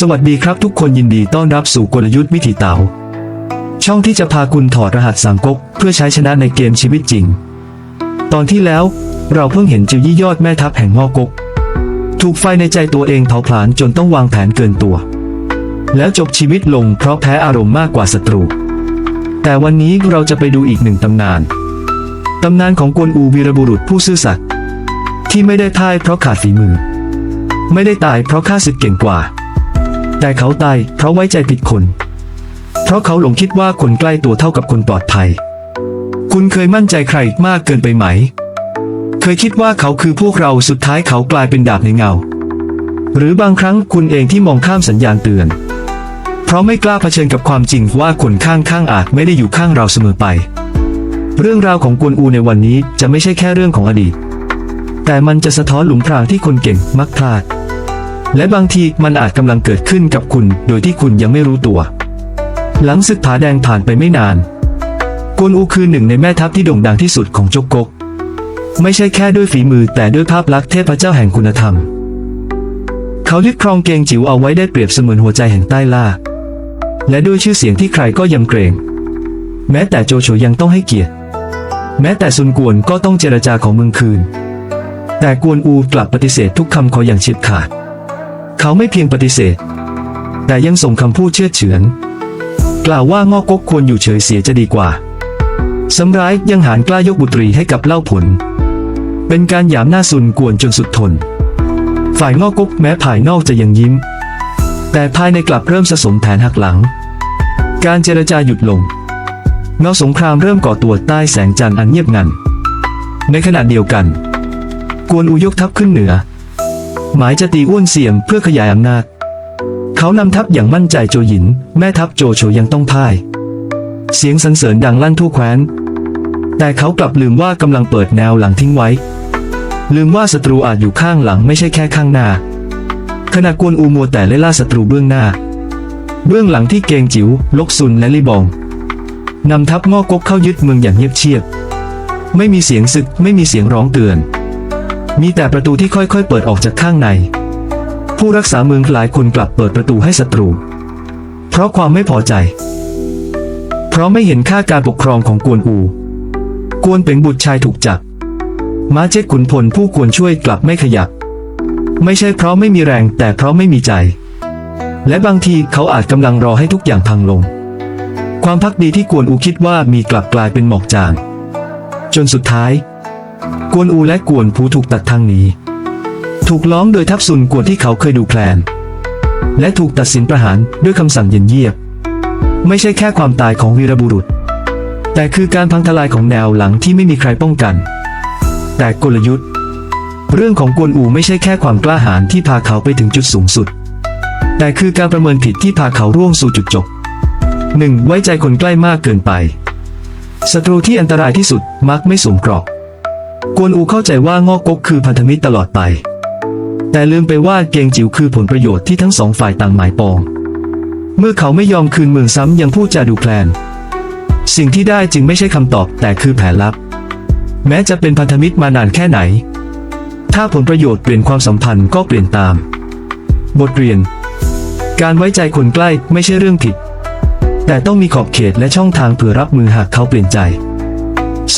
สวัสดีครับทุกคนยินดีต้อนรับสู่กลยุทธ์วิถีเต๋าช่องที่จะพาคุณถอดรหัสสังกกเพื่อใช้ชนะในเกมชีวิตจริง ตอนที่แล้วเราเพิ่งเห็นจิวยี่ยอดแม่ทัพแห่งงอกก ถูกไฟในใจตัวเองเผาผลาญจนต้องวางแผนเกินตัว แล้วจบชีวิตลงเพราะแพ้อารมณ์มากกว่าศัตรู แต่วันนี้เราจะไปดูอีกหนึ่งตำนานตำนานของกวนอูวีรบุรุษผู้ซื่อสัตย์ที่ไม่ได้พ่ายเพราะขาดฝีมือ ไม่ได้ตายเพราะข้าศึกเก่งกว่า แต่เขาตายเพราะไว้ใจผิดคน เพราะเขาหลงคิดว่าคนใกล้ตัวเท่ากับคนปลอดภัย คุณเคยมั่นใจใครมากเกินไปไหม เคยคิดว่าเขาคือพวกเราสุดท้ายเขากลายเป็นดาบในเงา หรือบางครั้งคุณเองที่มองข้ามสัญญาณเตือน เพราะไม่กล้าเผชิญกับความจริงว่าคนข้างข้างๆอาจไม่ได้อยู่ข้างเราเสมอไป เรื่องราวของกวนอูในวันนี้จะไม่ใช่แค่เรื่องของอดีต แต่มันจะสะท้อนหลุมพรางที่คนเก่งมักพลาด และบางทีมันอาจกำลังเกิดขึ้นกับคุณ โดยที่คุณยังไม่รู้ตัว หลังศึกผาแดงผ่านไปไม่นาน กวนอูคือหนึ่งในแม่ทัพที่โด่งดังที่สุดของจกกก ไม่ใช่แค่ด้วยฝีมือแต่ด้วยภาพลักษณ์เทพเจ้าแห่งคุณธรรม เขายึดครองเกงจิ๋วเอาไว้ได้เปรียบเสมือนหัวใจแห่งใต้ล่า และด้วยชื่อเสียงที่ใครก็ยำเกรง แม้แต่โจโฉยังต้องให้เกียรติ แม้แต่ซุนกวนก็ต้องเจรจาของเมืองคืน แต่กวนอูกลับปฏิเสธทุกคำขออย่างเฉียบขาด เขาไม่เพียงปฏิเสธ แต่ยังส่งคำพูดเชื่อเฉือน กล่าวว่างอกกควรอยู่เฉยเสียจะดีกว่าสำร้ายยังหารกล้ายกบุตรีให้กับเล่าผล เป็นการหยามหน้าซุนกวนจนสุดทน ฝ่ายงอกกแม้ภายนอกจะยังยิ้ม แต่ภายในกลับเริ่มสะสมแผนหักหลัง การเจรจาหยุดลงเงาสงครามเริ่มก่อตัวใต้แสงจันทร์อันเงียบงัน ในขณะเดียวกัน กวนอูยกทัพขึ้นเหนือ หมายจะตีอ้วนเสียมเพื่อขยายอำนาจ เขานำทัพอย่างมั่นใจโจหยิน แม่ทัพโจโฉยังต้องพ่าย เสียงสรรเสริญดังลั่นทั่วแคว้น แต่เขากลับลืมว่ากำลังเปิดแนวหลังทิ้งไว้ ลืมว่าศัตรูอาจอยู่ข้างหลังไม่ใช่แค่ข้างหน้า ขณะกวนอูมัวแต่ไล่ล่าศัตรูเบื้องหน้า เบื้องหลังที่เกงจิ๋วลกซุนและลีบองนำทัพงอกกเข้ายึดเมืองอย่างเงียบเชียบ ไม่มีเสียงศึกไม่มีเสียงร้องเตือน มีแต่ประตูที่ค่อยๆ เปิดออกจากข้างใน ผู้รักษาเมืองหลายคนกลับเปิดประตูให้ศัตรู เพราะความไม่พอใจ เพราะไม่เห็นค่าการปกครองของกวนอู กวนเป็นบุตรชายถูกจับ ม้าเจ๊กขุนพลผู้ควรช่วยกลับไม่ขยับ ไม่ใช่เพราะไม่มีแรงแต่เพราะไม่มีใจ และบางทีเขาอาจกำลังรอให้ทุกอย่างพังลง ความพักดีที่กวนอูคิดว่ามีกลับกลายเป็นหมอกจาง จนสุดท้าย กวนอูและกวนผูถูกตัดทางหนีถูกล้อมโดยทัพซุนกวนที่เขาเคยดูแคลน และถูกตัดสินประหารด้วยคำสั่งเย็นเยียบ ไม่ใช่แค่ความตายของวีรบุรุษ แต่คือการพังทลายของแนวหลังที่ไม่มีใครป้องกัน แต่กลยุทธ์ เรื่องของกวนอูไม่ใช่แค่ความกล้าหาญที่พาเขาไปถึงจุดสูงสุด แต่คือการประเมินผิดที่พาเขาร่วงสู่จุดจบ 1. ไว้ใจคนใกล้มากเกินไปศัตรูที่อันตรายที่สุดมักไม่สวมเกรอบ กวนอูเข้าใจว่างอกกกคือพันธมิตรตลอดไป แต่ลืมไปว่าเกงจิ๋วคือผลประโยชน์ที่ทั้งสองฝ่ายต่างหมายปอง เมื่อเขาไม่ยอมคืนเมืองซ้ำยังพูดจาดูแคลน สิ่งที่ได้จึงไม่ใช่คำตอบแต่คือแผนลับ แม้จะเป็นพันธมิตรมานานแค่ไหน ถ้าผลประโยชน์เปลี่ยนความสัมพันธ์ก็เปลี่ยนตาม บทเรียน การไว้ใจคนใกล้ไม่ใช่เรื่องผิด แต่ต้องมีขอบเขตและช่องทางเพื่อรับมือหากเขาเปลี่ยนใจ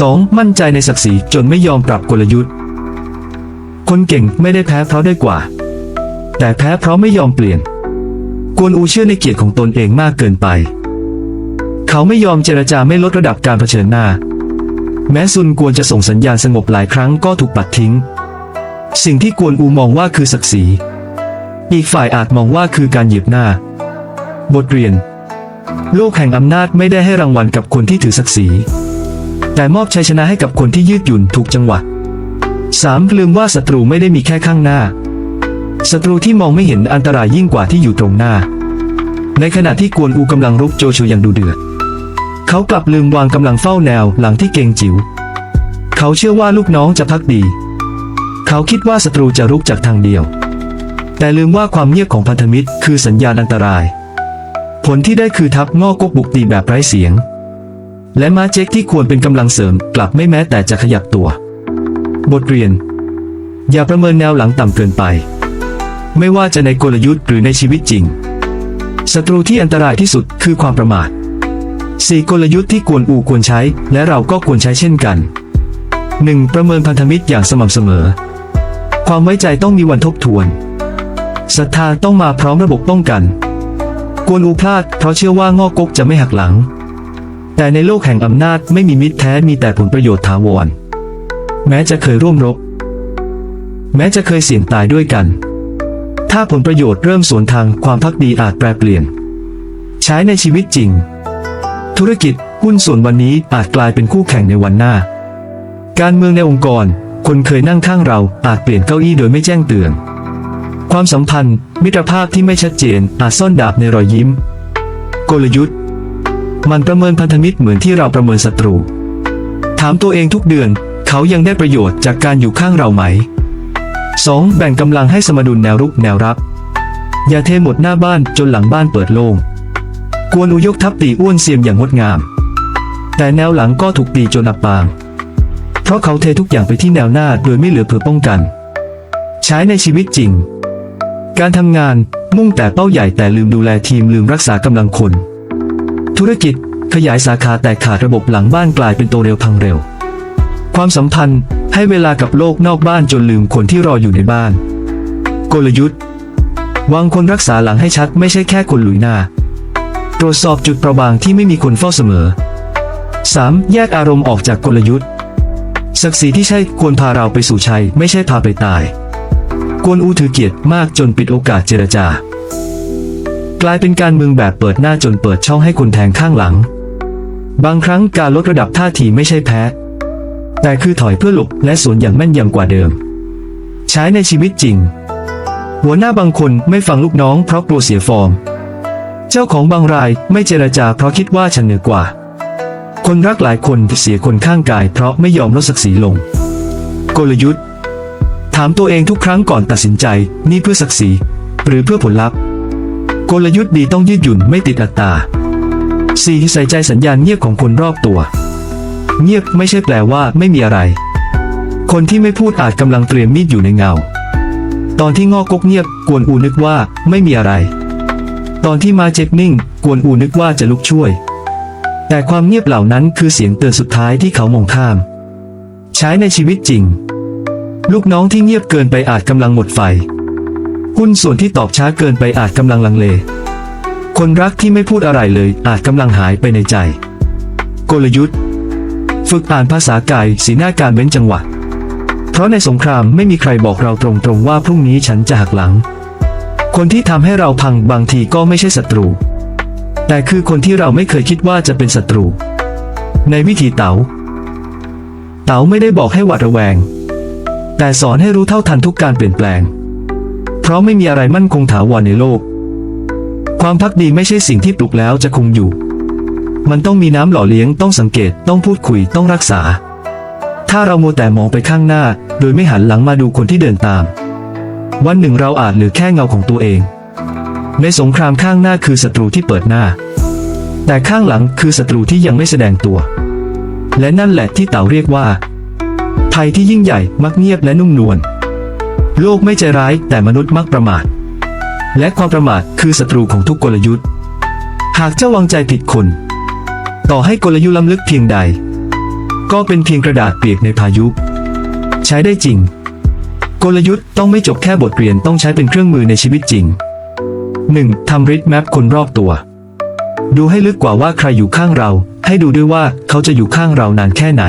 2. มั่นใจในศักดิ์ศรีจนไม่ยอมปรับกลยุทธ์ คนเก่งไม่ได้แพ้เพราะได้กว่า แต่แพ้เพราะไม่ยอมเปลี่ยน กวนอูเชื่อในเกียรติของตนเองมากเกินไป เขาไม่ยอมเจรจาไม่ลดระดับการเผชิญหน้า แม้ซุนกวนจะส่งสัญญาณสงบหลายครั้งก็ถูกปัดทิ้ง สิ่งที่กวนอูมองว่าคือศักดิ์ศรี อีกฝ่ายอาจมองว่าคือการเหยียบหน้า บทเรียน โลกแห่งอำนาจไม่ได้ให้รางวัลกับคนที่ถือศักดิ์ศรี แต่มอบชัยชนะให้กับคนที่ยืดหยุ่นถูกจังหวะ 3. ลืมว่าศัตรูไม่ได้มีแค่ข้างหน้า ศัตรูที่มองไม่เห็นอันตรายยิ่งกว่าที่อยู่ตรงหน้า ในขณะที่กวนอูกำลังรุกโจโฉอย่างดูเดือด เขากลับลืมวางกำลังเฝ้าแนวหลังที่เกงจิ๋ว เขาเชื่อว่าลูกน้องจะพักดี เขาคิดว่าศัตรูจะรุกจากทางเดียว แต่ลืมว่าความเงียบของพันธมิตรคือสัญญาณอันตราย ผลที่ได้คือทัพงอกกบุกตีแบบไร้เสียง และม้าเจ๊กที่ควรเป็นกำลังเสริมกลับไม่แม้แต่จะขยับตัว บทเรียน อย่าประเมินแนวหลังต่ำเกินไป ไม่ว่าจะในกลยุทธ์หรือในชีวิตจริงศัตรูที่อันตรายที่สุดคือความประมาทสี่กลยุทธ์ที่กวนอูควรใช้ และเราก็ควรใช้เช่นกัน 1. ประเมินพันธมิตรอย่างสม่ำเสมอ ความไว้ใจต้องมีวันทบทวนศรัทธาต้องมาพร้อมระบบป้องกัน กวนอูพลาดเพราะเชื่อว่างอกกกจะไม่หักหลัง แต่ในโลกแห่งอำนาจไม่มีมิตรแท้มีแต่ผลประโยชน์ถาวร แม้จะเคยร่วมรบ แม้จะเคยเสี่ยงตายด้วยกัน ถ้าผลประโยชน์เริ่มสวนทางความพักดีอาจแปรเปลี่ยน ใช้ในชีวิตจริง ธุรกิจหุ้นส่วนวันนี้อาจกลายเป็นคู่แข่งในวันหน้า การเมืองในองค์กร คนเคยนั่งข้างเราอาจเปลี่ยนเก้าอี้โดยไม่แจ้งเตือน ความสัมพันธ์ มิตรภาพที่ไม่ชัดเจนอาจซ่อนดาบในรอยยิ้ม กลยุทธ์ มันประเมินพันธมิตรเหมือนที่เราประเมินศัตรู ถามตัวเองทุกเดือน เขายังได้ประโยชน์จากการอยู่ข้างเราไหม 2. แบ่งกำลังให้สมดุลแนวรุกแนวรับ อย่าเทหมดหน้าบ้านจนหลังบ้านเปิดโล่งกวนอูยกทัพตีอ้วนเสียมอย่างงดงาม แต่แนวหลังก็ถูกตีจนอับปาง เพราะเขาเททุกอย่างไปที่แนวหน้าโดยไม่เหลือเผื่อป้องกัน ใช้ในชีวิตจริง การทำงานมุ่งแต่เป้าใหญ่แต่ลืมดูแลทีมลืมรักษากำลังคน ธุรกิจ ขยายสาขาแต่ขาดระบบหลังบ้านกลายเป็นโตเร็วพังเร็ว ความสัมพันธ์ให้เวลากับโลกนอกบ้านจนลืมคนที่รออยู่ในบ้าน กลยุทธ์ วางคนรักษาหลังให้ชัดไม่ใช่แค่คนหลุยหน้า ตรวจสอบจุดประบางที่ไม่มีคนเฝ้าเสมอ 3. แยกอารมณ์ออกจากกลยุทธ์ศักดิ์ศรีที่ใช่ควรพาเราไปสู่ชัย ไม่ใช่พาไปตาย กวนอูถือเกียรติมากจนปิดโอกาสเจรจา กลายเป็นการเมืองแบบเปิดหน้าจนเปิดช่องให้คนแทงข้างหลัง บางครั้งการลดระดับท่าทีไม่ใช่แพ้ แต่คือถอยเพื่อหลบและสวนอย่างแม่นยำกว่าเดิม ใช้ในชีวิตจริง หัวหน้าบางคนไม่ฟังลูกน้องเพราะกลัวเสียฟอร์ม เจ้าของบางรายไม่เจรจาเพราะคิดว่าฉันเหนือกว่า คนรักหลายคนเสียคนข้างกายเพราะไม่ยอมลดศักดิ์ศรีลง กลยุทธ์ ถามตัวเองทุกครั้งก่อนตัดสินใจ นี่เพื่อศักดิ์ศรีหรือเพื่อผลลัพธ์ กลยุทธ์ดีต้องยืดหยุ่นไม่ติดอัตรา 4. ใส่ใจสัญญาณเงียบของคนรอบตัว เงียบไม่ใช่แปลว่าไม่มีอะไร คนที่ไม่พูดอาจกำลังเตรียมมีดอยู่ในเงา ตอนที่งอกกกเงียบ กวนอูนึกว่าไม่มีอะไร ตอนที่มาเจ็บนิ่ง กวนอูนึกว่าจะลุกช่วย แต่ความเงียบเหล่านั้นคือเสียงเตือนสุดท้ายที่เขามองข้าม ใช้ในชีวิตจริง ลูกน้องที่เงียบเกินไปอาจกำลังหมดไฟ หุ้นส่วนที่ตอบช้าเกินไปอาจกำลังลังเล คนรักที่ไม่พูดอะไรเลยอาจกำลังหายไปในใจ กลยุทธ์ ฝึกอ่านภาษากายสีหน้าการเว้นจังหวะ เพราะในสงครามไม่มีใครบอกเราตรงๆว่าพรุ่งนี้ฉันจะหักหลัง คนที่ทำให้เราพังบางทีก็ไม่ใช่ศัตรู แต่คือคนที่เราไม่เคยคิดว่าจะเป็นศัตรู ในวิธีเต๋า เต๋าไม่ได้บอกให้หวาดระแวง แต่สอนให้รู้เท่าทันทุกการเปลี่ยนแปลง เพราะไม่มีอะไรมั่นคงถาวรในโลก ความพักดีไม่ใช่สิ่งที่ปลุกแล้วจะคงอยู่ มันต้องมีน้ำหล่อเลี้ยงต้องสังเกตต้องพูดคุยต้องรักษา ถ้าเราโมแต่มองไปข้างหน้า โดยไม่หันหลังมาดูคนที่เดินตาม วันหนึ่งเราอาจเหลือแค่เงาของตัวเอง ในสงครามข้างหน้าคือศัตรูที่เปิดหน้า แต่ข้างหลังคือศัตรูที่ยังไม่แสดงตัว และนั่นแหละที่เต่าเรียกว่าภัยที่ยิ่งใหญ่มักเงียบและนุ่มนวล โลกไม่ใจร้ายแต่มนุษย์มักประมาท และความประมาทคือศัตรูของทุกกลยุทธ์ หากเจ้าวางใจผิดคน ต่อให้กลยุทธ์ล้ำลึกเพียงใด ก็เป็นเพียงกระดาษเปียกในพายุ ใช้ได้จริง กลยุทธ์ต้องไม่จบแค่บทเรียนต้องใช้เป็นเครื่องมือในชีวิตจริง 1. ทำริทแมปคนรอบตัว ดูให้ลึกกว่าว่าใครอยู่ข้างเรา ให้ดูด้วยว่าเขาจะอยู่ข้างเรานานแค่ไหน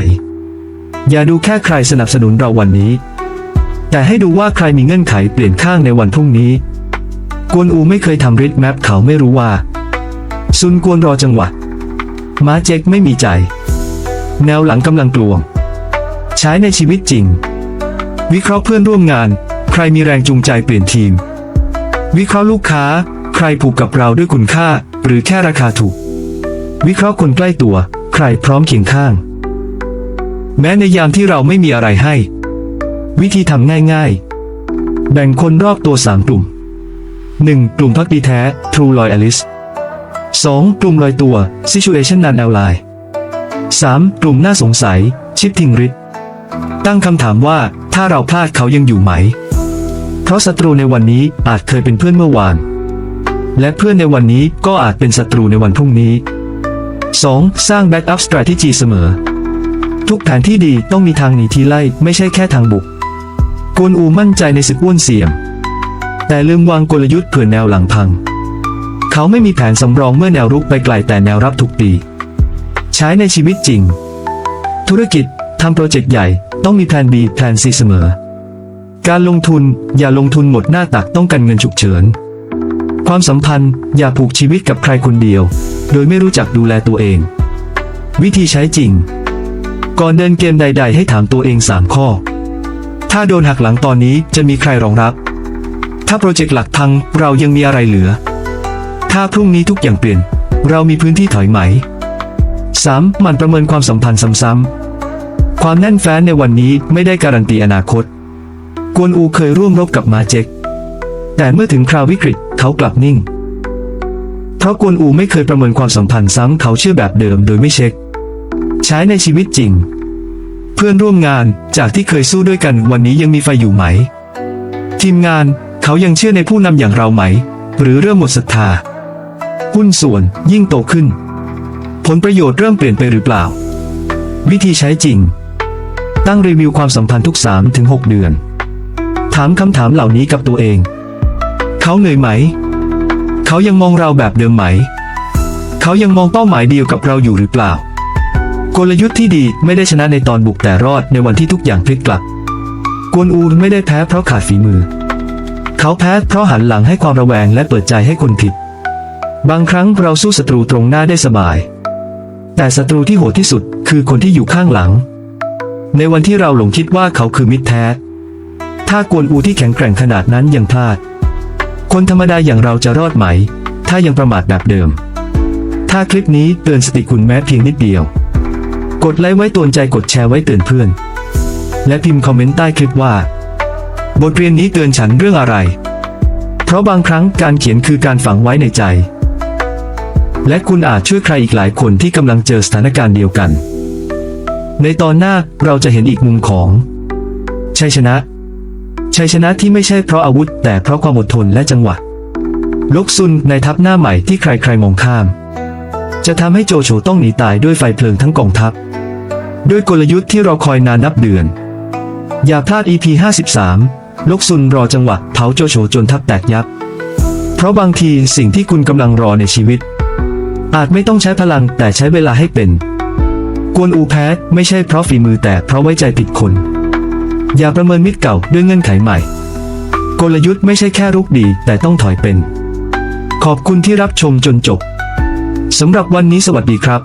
อย่าดูแค่ใครสนับสนุนเราวันนี้ แต่ให้ดูว่าใครมีเงื่อนไขเปลี่ยนข้างในวันพรุ่งนี้ กวนอูไม่เคยทำริทแมปเขาไม่รู้ว่า ซุนกวนรอจังหวะ ม้าเจ็กไม่มีใจ แนวหลังกำลังกลวง ใช้ในชีวิตจริง วิเคราะห์เพื่อนร่วมงาน ใครมีแรงจูงใจเปลี่ยนทีม วิเคราะห์ลูกค้า ใครผูกกับเราด้วยคุณค่า หรือแค่ราคาถูก วิเคราะห์คนใกล้ตัว ใครพร้อมเคียงข้าง แม้ในยามที่เราไม่มีอะไรให้ วิธีทำง่ายๆ แบ่งคนรอบตัวสามกลุ่ม 1. กลุ่มพักดีแท้ True Loyalist 2. กลุ่มลอยตัว Situation Non Ally 3. กลุ่มน่าสงสัย Shifting Risk ตั้งคำถามว่าถ้าเราพลาดเขายังอยู่ไหม เพราะศัตรูในวันนี้อาจเคยเป็นเพื่อนเมื่อวาน และเพื่อนในวันนี้ก็อาจเป็นศัตรูในวันพรุ่งนี้ 2. สร้าง Backup Strategy เสมอ ทุกแผนที่ดีต้องมีทางหนีทีไล่ไม่ใช่แค่ทางบุก กวนอูมั่นใจในศึกอ้วนเสียม แต่ลืมวางกลยุทธ์เผื่อแนวหลังพัง เขาไม่มีแผนสำรองเมื่อแนวรุกไปไกลแต่แนวรับถูกตีใช้ในชีวิตจริง ธุรกิจทำโปรเจกต์ใหญ่ต้องมีแผน B แผน C เสมอ การลงทุนอย่าลงทุนหมดหน้าตักต้องกันเงินฉุกเฉิน ความสัมพันธ์อย่าผูกชีวิตกับใครคนเดียว โดยไม่รู้จักดูแลตัวเอง วิธีใช้จริง ก่อนเดินเกมใด ๆ ให้ถามตัวเอง 3 ข้อ ถ้าโดนหักหลังตอนนี้จะมีใครรองรับ ถ้าโปรเจกต์หลักพังเรายังมีอะไรเหลือ ถ้าพรุ่งนี้ทุกอย่างเปลี่ยน เรามีพื้นที่ถอยไหม 3. มันประเมินความสัมพันธ์ซ้ำๆ ความแน่นแฟ้นในวันนี้ไม่ได้การันตีอนาคต กวนอูเคยร่วมรบกับมาเจ็ก แต่เมื่อถึงคราววิกฤตเขากลับนิ่ง เพราะกวนอูไม่เคยประเมินความสัมพันธ์ซ้ำเขาเชื่อแบบเดิมโดยไม่เช็ค ใช้ในชีวิตจริง เพื่อนร่วมงานจากที่เคยสู้ด้วยกันวันนี้ยังมีไฟอยู่ไหม ทีมงานเขายังเชื่อในผู้นำอย่างเราไหม หรือเริ่มหมดศรัทธา หุ้นส่วนยิ่งโตขึ้น ผลประโยชน์เริ่มเปลี่ยนไปหรือเปล่า วิธีใช้จริง ตั้งรีวิวความสัมพันธ์ทุก 3-6 เดือน ถามคำถามเหล่านี้กับตัวเอง เขาเหนื่อยไหม เขายังมองเราแบบเดิมไหม เขายังมองเป้าหมายเดียวกับเราอยู่หรือเปล่า กลยุทธ์ที่ดีไม่ได้ชนะในตอนบุกแต่รอดในวันที่ทุกอย่างพลิกกลับ กวนอูไม่ได้แพ้เพราะขาดฝีมือ เขาแพ้เพราะหันหลังให้ความระแวงและเปิดใจให้คนผิด บางครั้งเราสู้ศัตรูตรงหน้าได้สบาย แต่ศัตรูที่โหดที่สุดคือคนที่อยู่ข้างหลัง ในวันที่เราหลงคิดว่าเขาคือมิตรแท้ ถ้ากวนอูที่แข็งแกร่งขนาดนั้นยังพลาด คนธรรมดาอย่างเราจะรอดไหม ถ้ายังประมาทแบบเดิม ถ้าคลิปนี้เตือนสติคุณแม้เพียงนิดเดียว กดไลค์ไว้ตวนใจกดแชร์ไว้เตือนเพื่อน และพิมพ์คอมเมนต์ใต้คลิปว่า บทเรียนนี้เตือนฉันเรื่องอะไร เพราะบางครั้งการเขียนคือการฝังไว้ในใจ และคุณอาจช่วยใครอีกหลายคนที่กำลังเจอสถานการณ์เดียวกัน ในตอนหน้าเราจะเห็นอีกมุมของ ชัยชนะ ชัยชนะที่ไม่ใช่เพราะอาวุธ แต่เพราะความอดทนและจังหวะลกซุนในทัพหน้าใหม่ที่ใครๆมองข้าม จะทำให้โจโฉต้องหนีตายด้วยไฟเพลิงทั้งกองทัพ ด้วยกลยุทธ์ที่เราคอยนานนับเดือน อย่าพลาด EP 53 ลกซุนรอจังหวะเผาโจโฉจนทัพแตกยับ เพราะบางทีสิ่งที่คุณกำลังรอในชีวิต อาจไม่ต้องใช้พลังแต่ใช้เวลาให้เป็น กวนอูแพ้ไม่ใช่เพราะฝีมือแต่เพราะไว้ใจผิดคน อย่าประเมินมิตรเก่าด้วยเงื่อนไขใหม่ กลยุทธ์ไม่ใช่แค่รุกดีแต่ต้องถอยเป็น ขอบคุณที่รับชมจนจบสำหรับวันนี้สวัสดีครับ